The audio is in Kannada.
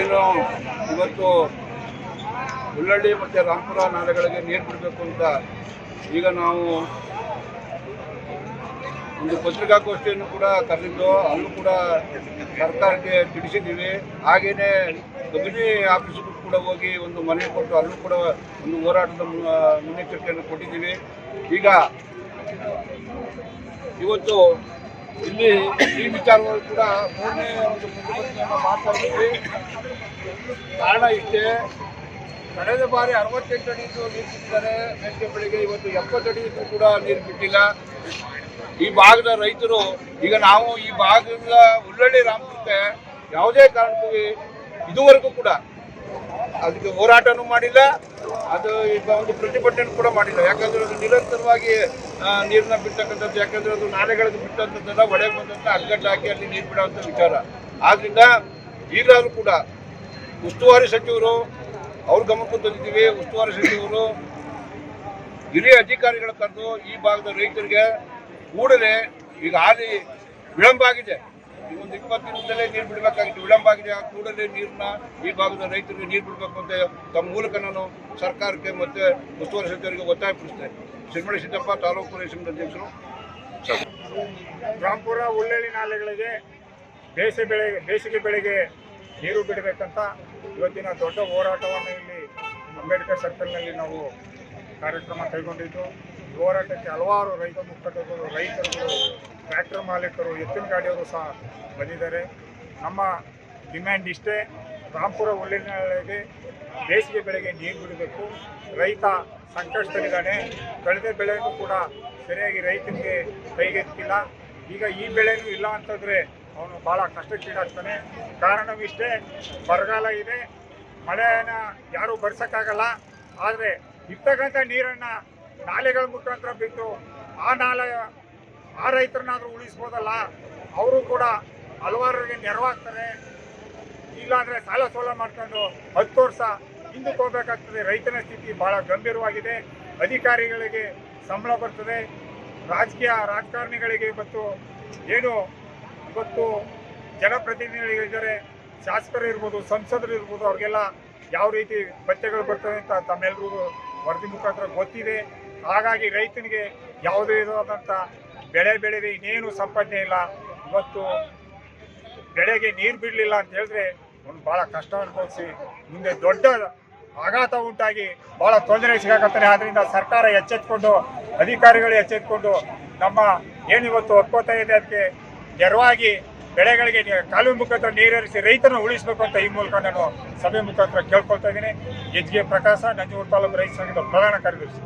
ಏನು ಇವತ್ತು ಹುಲ್ಲಳ್ಳಿ ಮತ್ತು ರಾಮಪುರ ನಾಲೆಗಳಿಗೆ ನೀರು ಬಿಡಬೇಕು ಅಂತ ಈಗ ನಾವು ಒಂದು ಪತ್ರಿಕಾಗೋಷ್ಠಿಯನ್ನು ಕೂಡ ಕರೆದಿದ್ದು, ಅಲ್ಲೂ ಕೂಡ ಸರ್ಕಾರಕ್ಕೆ ತಿಳಿಸಿದ್ದೀವಿ. ಹಾಗೆಯೇ ಅಗ್ನಿ ಆಫೀಸ್ಗೂ ಕೂಡ ಹೋಗಿ ಒಂದು ಮನವಿ ಕೊಟ್ಟು ಅಲ್ಲೂ ಕೂಡ ಒಂದು ಹೋರಾಟದ ಮುನ್ನೆಚ್ಚರಿಕೆಯನ್ನು ಕೊಟ್ಟಿದ್ದೀವಿ. ಈಗ ಇವತ್ತು ಇಲ್ಲಿ ಈ ವಿಚಾರಗಳು ಕೂಡ ಮೂರನೇ ಒಂದು ಪ್ರತಿಭಟನೆಯನ್ನು ಮಾತಾಡಿದ್ವಿ ಕಾರಣ ಇಷ್ಟೇ, ಕಳೆದ ಬಾರಿ ಅರವತ್ತೆಂಟು ಅಡಿದು ನೀರು ಬಿಟ್ಟಿದ್ದಾರೆ. ಬೇಸಿಗೆ ಬೆಳಿಗ್ಗೆ ಇವತ್ತು ಎಪ್ಪತ್ತು ಅಡಿಗೂ ಕೂಡ ನೀರು ಬಿಟ್ಟಿಲ್ಲ. ಈ ಭಾಗದ ರೈತರು, ಈಗ ನಾವು ಈ ಭಾಗದ ಉಳ್ಳಳ್ಳಿ ರಾಮಪುರಕ್ಕೆ ಯಾವುದೇ ಕಾರಣಕ್ಕೂ ಇದುವರೆಗೂ ಕೂಡ ಅದಕ್ಕೆ ಹೋರಾಟನೂ ಮಾಡಿಲ್ಲ. ಅದು ಈಗ ಒಂದು ಪ್ರತಿಭಟನೆ ಕೂಡ ಮಾಡಿಲ್ಲ. ಯಾಕಂದ್ರೆ ಅದು ನಿರಂತರವಾಗಿ ನೀರನ್ನ ಬಿಡ್ತಕ್ಕಂಥದ್ದು, ಯಾಕಂದ್ರೆ ಅದು ನಾಲೆಗಳಿಗೆ ಬಿಟ್ಟಂಥದ್ದೆಲ್ಲ ಒಡೆಗೆ ಬಂದಂತ ಅಡ್ಗಟ್ಟು ಹಾಕಿ ಅಲ್ಲಿ ನೀರು ಬಿಡುವಂಥ ವಿಚಾರ. ಆದ್ರಿಂದ ಈಗಲಾದರೂ ಕೂಡ ಉಸ್ತುವಾರಿ ಸಚಿವರು, ಅವ್ರ ಗಮನಕ್ಕೂ ತಂದಿದ್ದೀವಿ ಉಸ್ತುವಾರಿ ಸಚಿವರು, ಹಿರಿಯ ಅಧಿಕಾರಿಗಳ ಕರೆದು ಈ ಭಾಗದ ರೈತರಿಗೆ ಕೂಡಲೇ ಈಗ ಹಾಲಿ ವಿಳಂಬ ಆಗಿದೆ. ಒಂದು ಇಪ್ಪತ್ತು ದಿನದಲ್ಲೇ ನೀರು ಬಿಡಬೇಕಾಗಿತ್ತು. ವಿಳಂಬ ಆಗಿದೆ ಆ ಕೂಡಲೇ ನೀರನ್ನ ಈ ಭಾಗದ ರೈತರಿಗೆ ನೀರು ಬಿಡಬೇಕು ಅಂತ ತಮ್ಮ ಮೂಲಕ ನಾನು ಸರ್ಕಾರಕ್ಕೆ ಮತ್ತೆ ಉಸ್ತುವಾರಿ ಸಚಿವರಿಗೆ ಒತ್ತಾಯಪಡಿಸ್ತೇನೆ. ಸಿರಿಮಳೆ ಸಿದ್ದಪ್ಪ, ತಾಲೂಕು ರೈತ ಅಧ್ಯಕ್ಷರು. ರಾಂಪುರ ಉಳ್ಳೇಳಿ ನಾಲೆಗಳಿಗೆ ಬೇಸಿಗೆ ಬೆಳೆ, ಬೇಸಿಗೆ ಬೆಳೆಗೆ ನೀರು ಬಿಡಬೇಕಂತ ಇವತ್ತಿನ ದೊಡ್ಡ ಹೋರಾಟವನ್ನು ಇಲ್ಲಿ ಅಂಬೇಡ್ಕರ್ ಸರ್ಕಲ್ನಲ್ಲಿ ನಾವು ಕಾರ್ಯಕ್ರಮ ಕೈಗೊಂಡಿದ್ದು. ಈ ಹೋರಾಟಕ್ಕೆ ಹಲವಾರು ರೈತ ಮುಖಂಡರು ರೈತರು ಟ್ರ್ಯಾಕ್ಟರ್ ಮಾಲೀಕರು, ಎತ್ತಿನ ಗಾಡಿಯವರು ಸಹ ಬಂದಿದ್ದಾರೆ. ನಮ್ಮ ಡಿಮ್ಯಾಂಡ್ ಇಷ್ಟೇ. ರಾಂಪುರ ಉಳ್ಳಳ್ಳಿ ನಾಲೆಗೆ ಬೇಸಿಗೆ ಬೆಳೆಗೆ ನೀರು ಬಿಡಬೇಕು. ರೈತ ಸಂಕಷ್ಟದಲ್ಲಿದ್ದಾನೆ. ಕಳೆದ ಬೆಳೆಯೂ ಕೂಡ ಸರಿಯಾಗಿ ರೈತನಿಗೆ ಕೈಗೆತ್ತಿಲ್ಲ. ಈಗ ಈ ಬೆಳೆನೂ ಇಲ್ಲ ಅಂತಂದರೆ ಅವನು ಭಾಳ ಕಷ್ಟಕ್ಕೀಡಾಗ್ತಾನೆ. ಕಾರಣವಿಷ್ಟೇ, ಬರಗಾಲ ಇದೆ. ಮಳೆನ ಯಾರೂ ಬರ್ಸೋಕ್ಕಾಗಲ್ಲ. ಆದರೆ ಇರ್ತಕ್ಕಂಥ ನೀರನ್ನು ನಾಲೆಗಳ ಮುಖಾಂತರ ಬಿಟ್ಟು ಆ ನಾಲೆ ಆ ರೈತರನ್ನಾದ್ರೂ ಉಳಿಸ್ಬೋದಲ್ಲ? ಅವರು ಕೂಡ ಹಲವಾರು ನೆರವಾಗ್ತಾರೆ. ಇಲ್ಲಾಂದ್ರೆ ಸಾಲ ಸೋಲ ಮಾಡ್ಕೊಂಡು ಹತ್ತು ವರ್ಷ ಹಿಂದಕ್ಕೆ ಹೋಗ್ಬೇಕಾಗ್ತದೆ. ರೈತನ ಸ್ಥಿತಿ ಬಹಳ ಗಂಭೀರವಾಗಿದೆ. ಅಧಿಕಾರಿಗಳಿಗೆ ಸಂಬಳ ಬರ್ತದೆ. ರಾಜಕೀಯ ರಾಜಕಾರಣಿಗಳಿಗೆ ಇವತ್ತು ಏನು, ಇವತ್ತು ಜನಪ್ರತಿನಿಧಿಗಳಿದ್ದಾರೆ. ಶಾಸಕರು ಇರ್ಬೋದು, ಸಂಸದರು ಇರ್ಬೋದು, ಅವ್ರಿಗೆಲ್ಲ ಯಾವ ರೀತಿ ಭತ್ಯೆಗಳು ಬರ್ತವೆ ಅಂತ ತಮ್ಮೆಲ್ರಿಗೂ ವರದಿ ಮುಖಾಂತರ ಗೊತ್ತಿದೆ. ಹಾಗಾಗಿ ರೈತನಿಗೆ ಯಾವುದೇ ವಿಧವಾದಂಥ ಬೆಳೆ ಬೆಳೆದು ಇನ್ನೇನು ಸಂಪಾದನೆ ಇಲ್ಲ. ಇವತ್ತು ಬೆಳೆಗೆ ನೀರು ಬಿಡಲಿಲ್ಲ ಅಂತ ಹೇಳಿದ್ರೆ ಒಂದು ಭಾಳ ಕಷ್ಟ ಅನುಭವಿಸಿ, ಮುಂದೆ ದೊಡ್ಡ ಆಘಾತ ಉಂಟಾಗಿ ಭಾಳ ತೊಂದರೆ ಸಿಗಾಕತ್ತಾರೆ ಆದ್ದರಿಂದ ಸರ್ಕಾರ ಎಚ್ಚೆತ್ಕೊಂಡು, ಅಧಿಕಾರಿಗಳು ಎಚ್ಚೆತ್ಕೊಂಡು ನಮ್ಮ ಏನು ಇವತ್ತು ಒಪ್ಕೋತಾ ಇದೆ ಅದಕ್ಕೆ ನೆರವಾಗಿ ಬೆಳೆಗಳಿಗೆ ಕಾಲು ಮುಖಾಂತರ ನೀರೇರಿಸಿ ರೈತರನ್ನು ಉಳಿಸಬೇಕು ಅಂತ ಈ ಮೂಲಕ ನಾನು ಸಭೆ ಮುಖಾಂತರ ಕೇಳ್ಕೊಳ್ತಾ ಇದ್ದೀನಿ. ಎಚ್ ಪ್ರಕಾಶ ನಂಜೂರು ತಾಲೂಕು ರೈತ ಸಂಘದ ಪ್ರಧಾನ ಕಾರ್ಯದರ್ಶಿ.